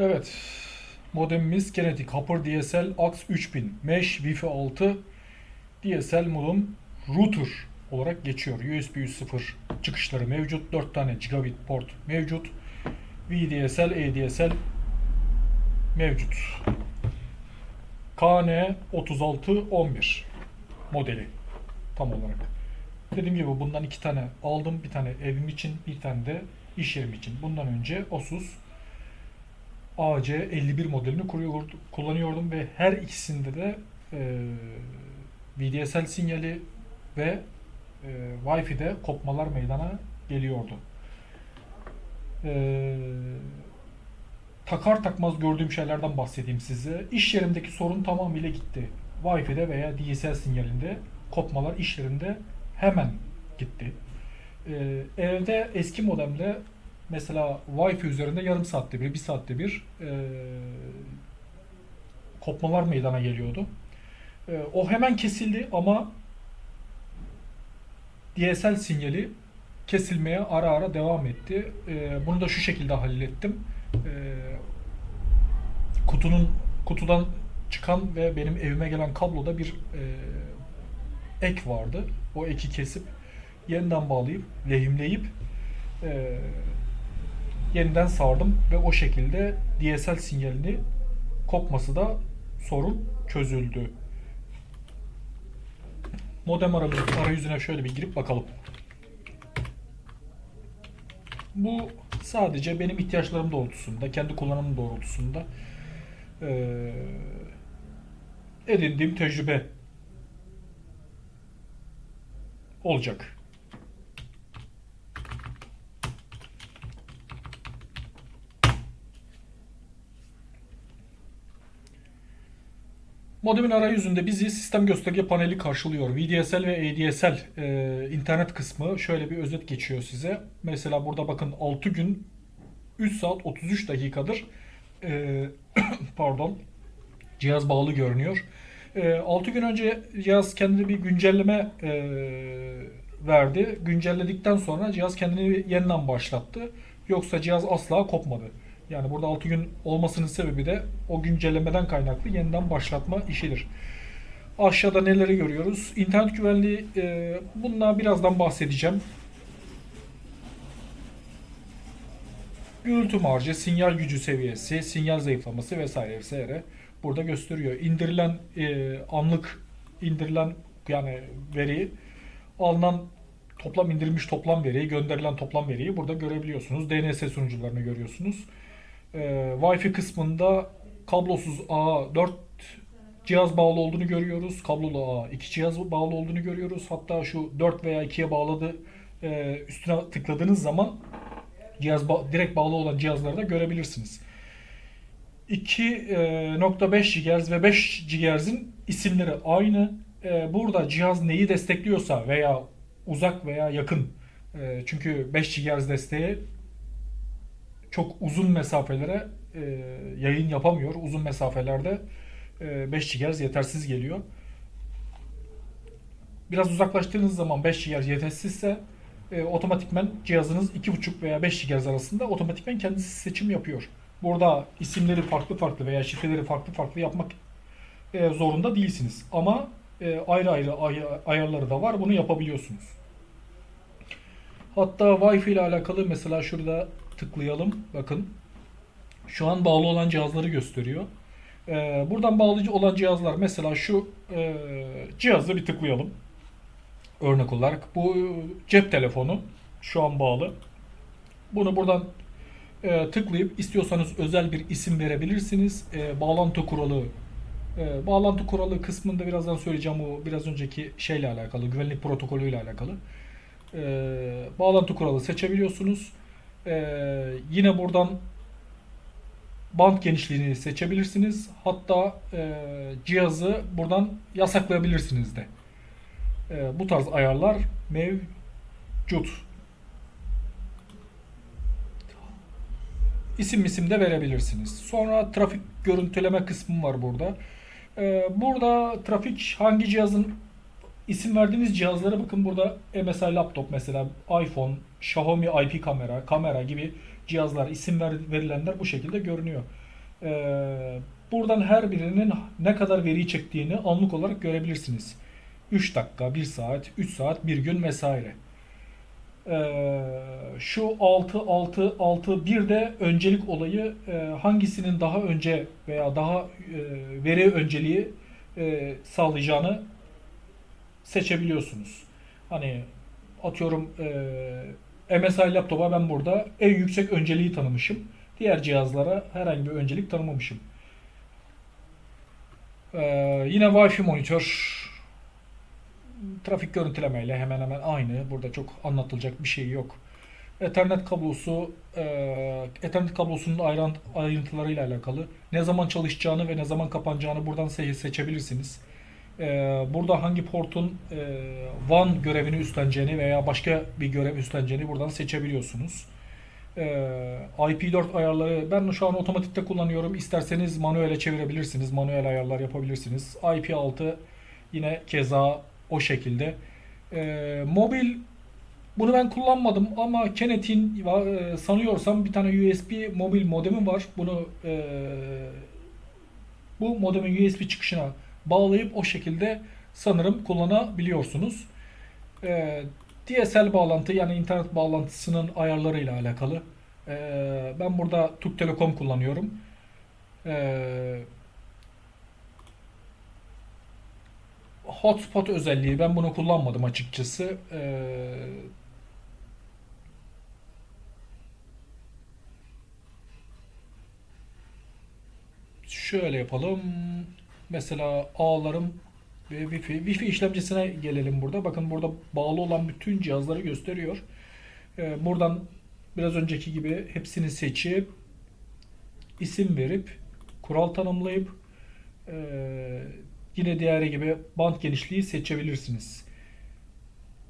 Evet. Modemimiz Kinetic Hopper DSL AX 3000 Mesh Wi-Fi 6 DSL modem router olarak geçiyor. USB 3.0 çıkışları mevcut. 4 tane gigabit port mevcut. VDSL, ADSL mevcut. KN 3611 modeli tam olarak. Dediğim gibi bundan iki tane aldım. Bir tane evim için, bir tane de iş yerim için. Bundan önce Asus AC51 modelini kullanıyordum ve her ikisinde de e, VDSL sinyali ve e, Wi-Fi'de kopmalar meydana geliyordu. E, takar takmaz gördüğüm şeylerden bahsedeyim size. İş yerimdeki sorun tamamıyla gitti. Wi-Fi'de veya DSL sinyalinde kopmalar iş yerinde hemen gitti. E, evde eski modemle mesela Wi-Fi üzerinde yarım saatte bir, bir saatte bir e, kopmalar meydana geliyordu. E, o hemen kesildi ama DSL sinyali kesilmeye ara ara devam etti. E, bunu da şu şekilde hallettim. E, kutunun kutudan çıkan ve benim evime gelen kabloda bir e, ek vardı. O eki kesip yeniden bağlayıp lehimleyip e, yeniden sardım ve o şekilde DSL sinyalini kopması da sorun çözüldü. Modem arayüzüne şöyle bir girip bakalım. Bu sadece benim ihtiyaçlarım doğrultusunda, kendi kullanımım doğrultusunda eee, edindiğim tecrübe olacak. Modemin arayüzünde bizi sistem gösterge paneli karşılıyor. VDSL ve ADSL e, internet kısmı şöyle bir özet geçiyor size. Mesela burada bakın 6 gün 3 saat 33 dakikadır e, pardon cihaz bağlı görünüyor. E, 6 gün önce cihaz kendine bir güncelleme e, verdi. Güncelledikten sonra cihaz kendini yeniden başlattı. Yoksa cihaz asla kopmadı. Yani burada 6 gün olmasının sebebi de o güncellemeden kaynaklı yeniden başlatma işidir. Aşağıda neleri görüyoruz? İnternet güvenliği e, bundan birazdan bahsedeceğim. Gürültü marjı, sinyal gücü seviyesi, sinyal zayıflaması vesaire vesaire burada gösteriyor. İndirilen e, anlık indirilen yani veri alınan toplam indirilmiş toplam veriyi, gönderilen toplam veriyi burada görebiliyorsunuz. DNS sunucularını görüyorsunuz. E, Wi-Fi kısmında kablosuz A 4 cihaz bağlı olduğunu görüyoruz. Kablolu A 2 cihaz bağlı olduğunu görüyoruz. Hatta şu 4 veya 2'ye bağladı e, üstüne tıkladığınız zaman cihaz ba- direkt bağlı olan cihazları da görebilirsiniz. 2.5 GHz ve 5 GHz'in isimleri aynı. E, Burada cihaz neyi destekliyorsa veya uzak veya yakın e, çünkü 5 GHz desteği çok uzun mesafelere e, yayın yapamıyor. Uzun mesafelerde e, 5 GHz yetersiz geliyor. Biraz uzaklaştığınız zaman 5 GHz yetersizse e, otomatikmen cihazınız 2.5 veya 5 GHz arasında otomatikmen kendisi seçim yapıyor. Burada isimleri farklı farklı veya şifreleri farklı farklı yapmak e, zorunda değilsiniz. Ama e, ayrı ayrı ay- ayarları da var. Bunu yapabiliyorsunuz. Hatta Wi-Fi ile alakalı mesela şurada tıklayalım. Bakın. Şu an bağlı olan cihazları gösteriyor. Ee, buradan bağlı olan cihazlar mesela şu e, cihazı bir tıklayalım. Örnek olarak bu cep telefonu şu an bağlı. Bunu buradan e, tıklayıp istiyorsanız özel bir isim verebilirsiniz. E, bağlantı kuralı e, bağlantı kuralı kısmında birazdan söyleyeceğim o biraz önceki şeyle alakalı güvenlik protokolüyle alakalı. E, bağlantı kuralı seçebiliyorsunuz. E, yine buradan band genişliğini seçebilirsiniz. Hatta e, cihazı buradan yasaklayabilirsiniz de. E, bu tarz ayarlar mevcut. İsim isim de verebilirsiniz. Sonra trafik görüntüleme kısmı var burada. E, burada trafik hangi cihazın isim verdiğiniz cihazlara bakın burada MSI laptop mesela iPhone, Xiaomi IP kamera, kamera gibi cihazlar isim ver- verilenler bu şekilde görünüyor. Ee, buradan her birinin ne kadar veriyi çektiğini anlık olarak görebilirsiniz. 3 dakika, 1 saat, 3 saat, 1 gün vesaire. Ee, şu 6 6 6 bir de öncelik olayı e, hangisinin daha önce veya daha e, veri önceliği e, sağlayacağını seçebiliyorsunuz. Hani atıyorum e, MSI laptopa ben burada en yüksek önceliği tanımışım. Diğer cihazlara herhangi bir öncelik tanımamışım. Ee, yine Wi-Fi monitör trafik görüntülemeyle hemen hemen aynı. Burada çok anlatılacak bir şey yok. Ethernet kablosu, e, Ethernet kablosunun ayrıntılarıyla alakalı ne zaman çalışacağını ve ne zaman kapanacağını buradan se- seçebilirsiniz. E, burada hangi portun e, WAN görevini üstleneceğini veya başka bir görev üstleneceğini buradan seçebiliyorsunuz. E, IP4 ayarları ben şu an otomatikte kullanıyorum. İsterseniz manuele çevirebilirsiniz. Manuel ayarlar yapabilirsiniz. IP6 yine keza o şekilde. E, mobil bunu ben kullanmadım ama Kenet'in e, sanıyorsam bir tane USB mobil modemi var. Bunu e, bu modemin USB çıkışına bağlayıp o şekilde sanırım kullanabiliyorsunuz. E, DSL bağlantı yani internet bağlantısının ayarlarıyla alakalı. E, ben burada Türk Telekom kullanıyorum. E, hotspot özelliği ben bunu kullanmadım açıkçası. Ee, şöyle yapalım. Mesela ağlarım ve Wi-Fi. İşlemcisine gelelim burada. Bakın burada bağlı olan bütün cihazları gösteriyor. Ee, buradan biraz önceki gibi hepsini seçip isim verip kural tanımlayıp ee, Yine diğeri gibi band genişliği seçebilirsiniz.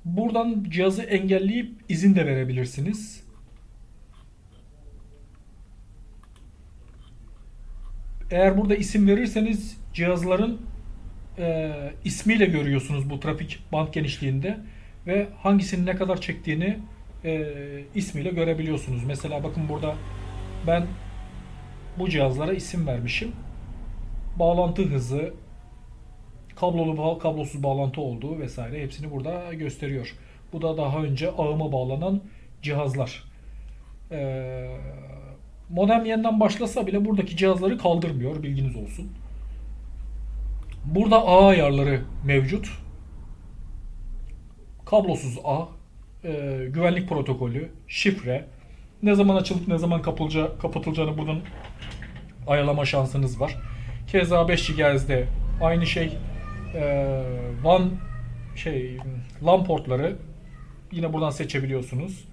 Buradan cihazı engelleyip izin de verebilirsiniz. Eğer burada isim verirseniz cihazların e, ismiyle görüyorsunuz bu trafik band genişliğinde ve hangisinin ne kadar çektiğini e, ismiyle görebiliyorsunuz. Mesela bakın burada ben bu cihazlara isim vermişim. Bağlantı hızı, kablolu kablosuz bağlantı olduğu vesaire hepsini burada gösteriyor. Bu da daha önce ağıma bağlanan cihazlar. Ee, modem yeniden başlasa bile buradaki cihazları kaldırmıyor bilginiz olsun. Burada ağ ayarları mevcut. Kablosuz ağ, e, güvenlik protokolü, şifre, ne zaman açılıp ne zaman kapılacağı, kapatılacağını buradan ayarlama şansınız var. Keza 5 GHz'de aynı şey e, WAN şey LAN portları yine buradan seçebiliyorsunuz.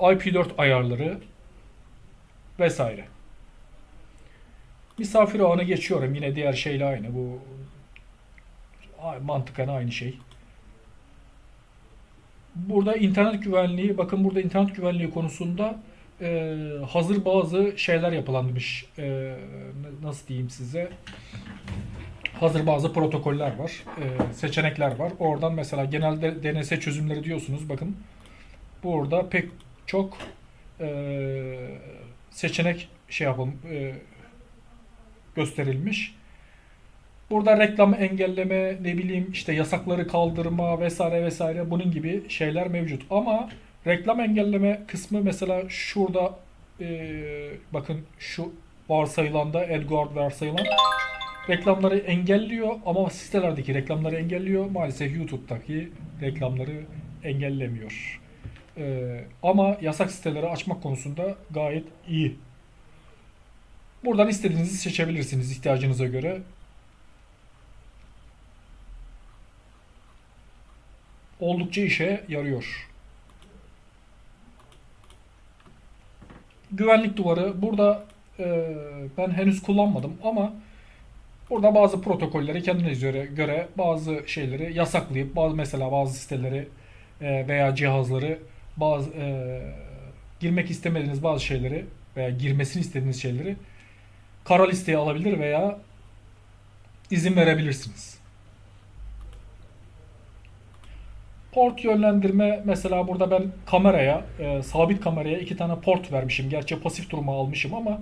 IP4 ayarları vesaire. Misafir ağını geçiyorum. Yine diğer şeyle aynı. Bu mantıken aynı şey. Burada internet güvenliği, bakın burada internet güvenliği konusunda e, hazır bazı şeyler yapılanmış. E, nasıl diyeyim size? hazır bazı protokoller var, e, seçenekler var. Oradan mesela genelde DNS çözümleri diyorsunuz. Bakın burada pek çok e, seçenek şey yapın e, gösterilmiş. Burada reklam engelleme, ne bileyim işte yasakları kaldırma vesaire vesaire bunun gibi şeyler mevcut. Ama reklam engelleme kısmı mesela şurada e, bakın şu varsayılanda Edguard varsayılan reklamları engelliyor ama sitelerdeki reklamları engelliyor. Maalesef YouTube'daki reklamları engellemiyor. Ee, ama yasak siteleri açmak konusunda gayet iyi. Buradan istediğinizi seçebilirsiniz ihtiyacınıza göre. Oldukça işe yarıyor. Güvenlik duvarı burada e, ben henüz kullanmadım ama Burada bazı protokolleri kendinize göre, göre bazı şeyleri yasaklayıp bazı mesela bazı siteleri e, veya cihazları bazı e, girmek istemediğiniz bazı şeyleri veya girmesini istediğiniz şeyleri kara listeye alabilir veya izin verebilirsiniz. Port yönlendirme mesela burada ben kameraya, e, sabit kameraya iki tane port vermişim. Gerçi pasif duruma almışım ama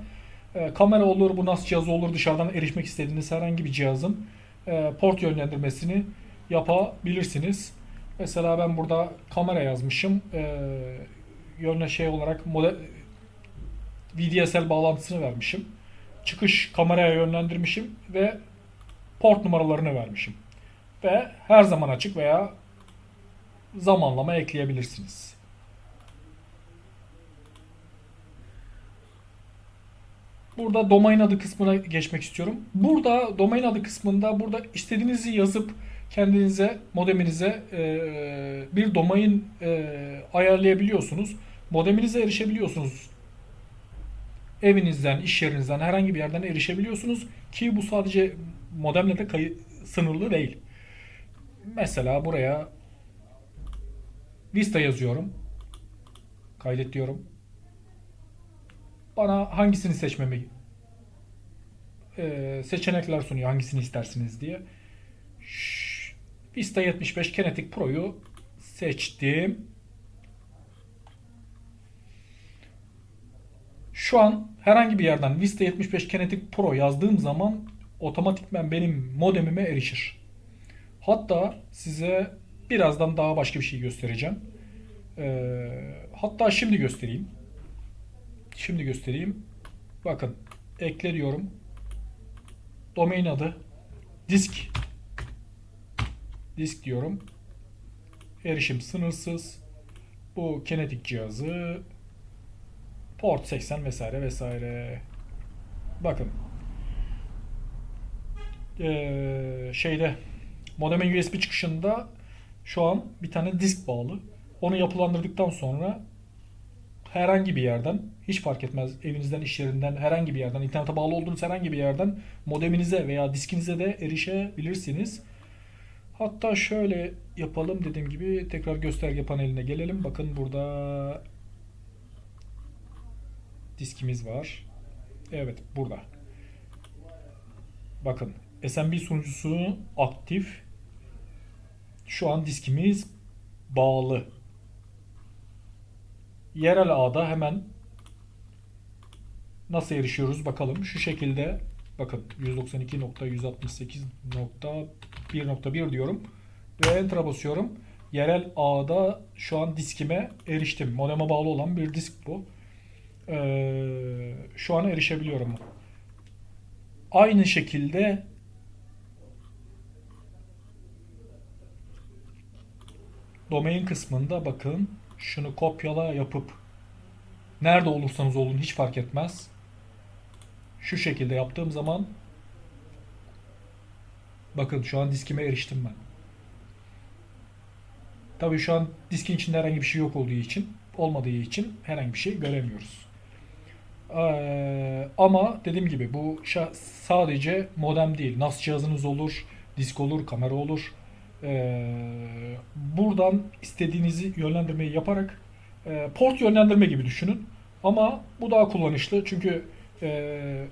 E, kamera olur, bu NAS cihazı olur, dışarıdan erişmek istediğiniz herhangi bir cihazın e, port yönlendirmesini yapabilirsiniz. Mesela ben burada kamera yazmışım. E, yönle şey olarak model VDSL bağlantısını vermişim. Çıkış kameraya yönlendirmişim ve port numaralarını vermişim. Ve her zaman açık veya zamanlama ekleyebilirsiniz. Burada domain adı kısmına geçmek istiyorum. Burada domain adı kısmında burada istediğinizi yazıp kendinize modeminize e, bir domain e, ayarlayabiliyorsunuz. Modeminize erişebiliyorsunuz. Evinizden, iş yerinizden, herhangi bir yerden erişebiliyorsunuz ki bu sadece modemle de kayı- sınırlı değil. Mesela buraya Vista yazıyorum. Kaydet diyorum. Bana hangisini seçmemi e, seçenekler sunuyor hangisini istersiniz diye. Ş- Vista 75 Kinetic Pro'yu seçtim. Şu an herhangi bir yerden Vista 75 Kinetic Pro yazdığım zaman otomatikmen benim modemime erişir. Hatta size birazdan daha başka bir şey göstereceğim. Ee, hatta şimdi göstereyim. Şimdi göstereyim. Bakın ekle diyorum. Domain adı disk disk diyorum. Erişim sınırsız. Bu kinetik cihazı port 80 vesaire vesaire. Bakın. Ee, şeyde modemin USB çıkışında şu an bir tane disk bağlı. Onu yapılandırdıktan sonra herhangi bir yerden hiç fark etmez evinizden iş yerinden herhangi bir yerden internete bağlı olduğunuz herhangi bir yerden modeminize veya diskinize de erişebilirsiniz. Hatta şöyle yapalım dediğim gibi tekrar gösterge paneline gelelim. Bakın burada diskimiz var. Evet burada. Bakın SMB sunucusu aktif. Şu an diskimiz bağlı. Yerel ağda hemen nasıl erişiyoruz bakalım. Şu şekilde bakın 192.168.1.1 diyorum ve enter'a basıyorum. Yerel ağda şu an diskime eriştim. Modeme bağlı olan bir disk bu. Ee, şu an erişebiliyorum. Aynı şekilde domain kısmında bakın şunu kopyala yapıp nerede olursanız olun hiç fark etmez. Şu şekilde yaptığım zaman bakın şu an diskime eriştim ben. Tabii şu an diskin içinde herhangi bir şey yok olduğu için, olmadığı için herhangi bir şey göremiyoruz. Ee, ama dediğim gibi bu sadece modem değil. NAS cihazınız olur, disk olur, kamera olur. Ee, buradan istediğinizi yönlendirmeyi yaparak e, port yönlendirme gibi düşünün. Ama bu daha kullanışlı çünkü e,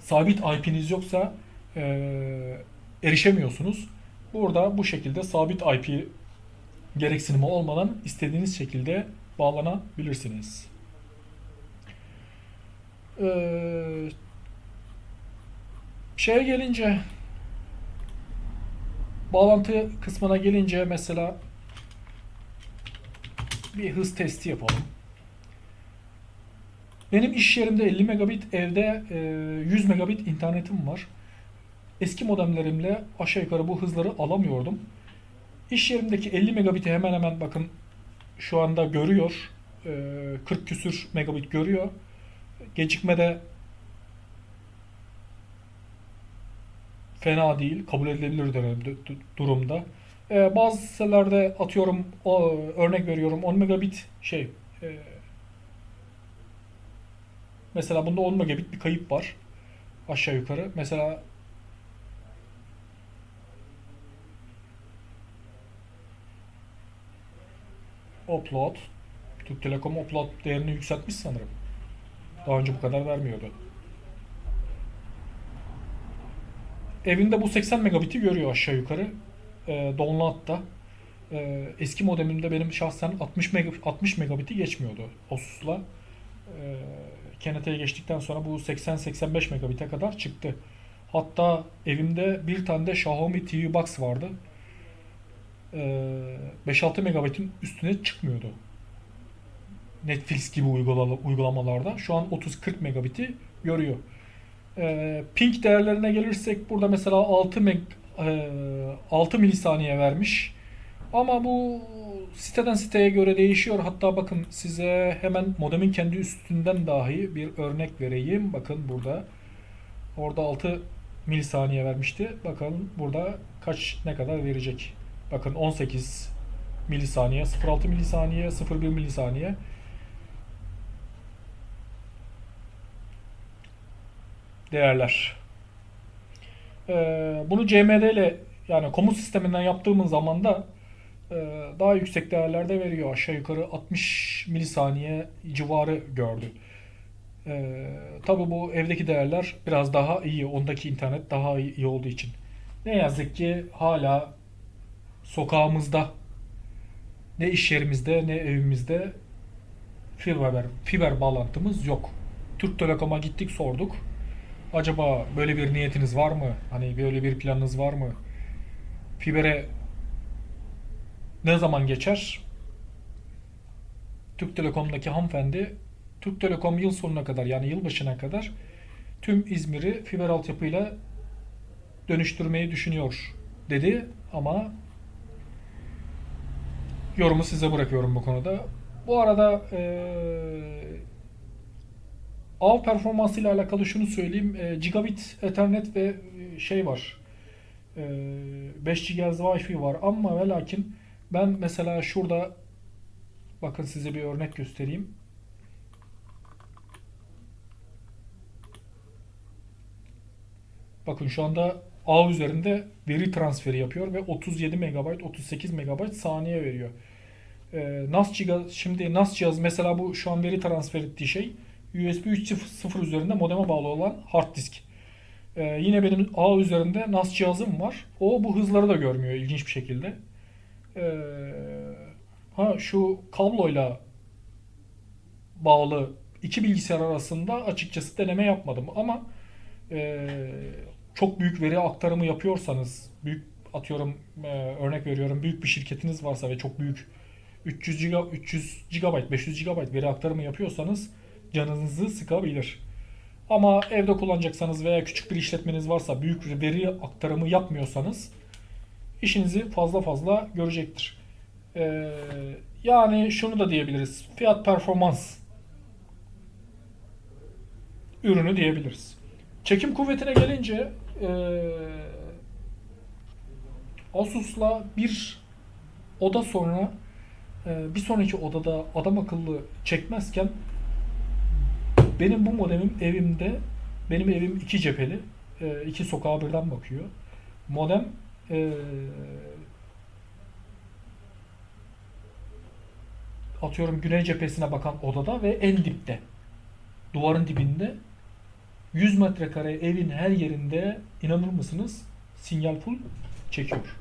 sabit IP'niz yoksa e, erişemiyorsunuz. Burada bu şekilde sabit IP gereksinimi olmadan istediğiniz şekilde bağlanabilirsiniz. Ee, şeye gelince bağlantı kısmına gelince mesela bir hız testi yapalım. Benim iş yerimde 50 megabit, evde e, 100 megabit internetim var. Eski modemlerimle aşağı yukarı bu hızları alamıyordum. İş yerimdeki 50 megabiti hemen hemen bakın şu anda görüyor. E, 40 küsür megabit görüyor. Gecikme de fena değil. Kabul edilebilir durumda. Ee, bazı sitelerde atıyorum o, örnek veriyorum 10 megabit şey e, mesela bunda 10 megabit bir kayıp var. Aşağı yukarı. Mesela upload Türk Telekom upload değerini yükseltmiş sanırım. Daha önce bu kadar vermiyordu. Evinde bu 80 megabit'i görüyor aşağı yukarı. E, download'da. E, eski modemimde benim şahsen 60 mega, 60 megabit'i geçmiyordu Asus'la. E, KNT'ye geçtikten sonra bu 80-85 megabit'e kadar çıktı. Hatta evimde bir tane de Xiaomi TV Box vardı. Ee, 5-6 megabit'in üstüne çıkmıyordu. Netflix gibi uygulama- uygulamalarda. Şu an 30-40 megabit'i görüyor. Ee, ping değerlerine gelirsek burada mesela 6 meg, e, 6 milisaniye vermiş. Ama bu siteden siteye göre değişiyor. Hatta bakın size hemen modemin kendi üstünden dahi bir örnek vereyim. Bakın burada. Orada 6 milisaniye vermişti. Bakalım burada kaç ne kadar verecek. Bakın 18 milisaniye, 0.6 milisaniye, 0.1 milisaniye. Değerler. Ee, bunu CMD ile yani komut sisteminden yaptığımız zaman da e, daha yüksek değerlerde veriyor. Aşağı yukarı 60 milisaniye civarı gördü. Ee, tabii bu evdeki değerler biraz daha iyi. Ondaki internet daha iyi olduğu için. Ne yazık ki hala sokağımızda ne iş yerimizde ne evimizde fiber, fiber bağlantımız yok. Türk Telekom'a gittik sorduk. Acaba böyle bir niyetiniz var mı? Hani böyle bir planınız var mı? Fibere ne zaman geçer? Türk Telekom'daki hanımefendi Türk Telekom yıl sonuna kadar yani yılbaşına kadar tüm İzmir'i fiber altyapıyla dönüştürmeyi düşünüyor dedi ama yorumu size bırakıyorum bu konuda. Bu arada eee Av performansı ile alakalı şunu söyleyeyim. E, gigabit Ethernet ve e, şey var. E, 5 GHz Wi-Fi var ama ve lakin ben mesela şurada bakın size bir örnek göstereyim. Bakın şu anda ağ üzerinde veri transferi yapıyor ve 37 MB, 38 MB saniye veriyor. E, NAS cihaz, şimdi NAS cihaz mesela bu şu an veri transfer ettiği şey USB 3.0 üzerinde modeme bağlı olan hard disk. Ee, yine benim ağ üzerinde NAS cihazım var. O bu hızları da görmüyor ilginç bir şekilde. Ee, ha şu kabloyla bağlı iki bilgisayar arasında açıkçası deneme yapmadım ama e, çok büyük veri aktarımı yapıyorsanız büyük atıyorum e, örnek veriyorum büyük bir şirketiniz varsa ve çok büyük 300 GB 300 GB 500 GB veri aktarımı yapıyorsanız canınızı sıkabilir. Ama evde kullanacaksanız veya küçük bir işletmeniz varsa büyük veri aktarımı yapmıyorsanız işinizi fazla fazla görecektir. Ee, yani şunu da diyebiliriz. Fiyat performans ürünü diyebiliriz. Çekim kuvvetine gelince ee, Asus'la bir oda sonra ee, bir sonraki odada adam akıllı çekmezken benim bu modemim evimde benim evim iki cepheli e, iki sokağa birden bakıyor. Modem e, atıyorum güney cephesine bakan odada ve en dipte duvarın dibinde 100 metrekare evin her yerinde inanır mısınız sinyal full çekiyor.